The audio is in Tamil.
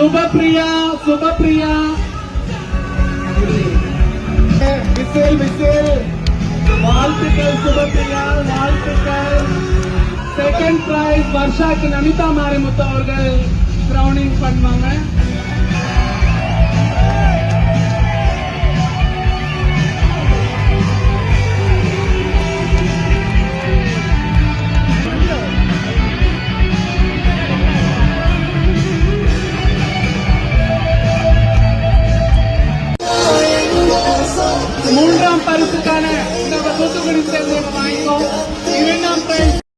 Subhapriya Subhapriya whistle whistle. வாழ்த்துக்கள் சுபப்பிரியா வாழ்த்துக்கள். செகண்ட் பிரைஸ் வர்ஷாக்கு நமிதா மாரிமுத்து அவர்கள் கிரௌனிங் பண்ணுவாங்க.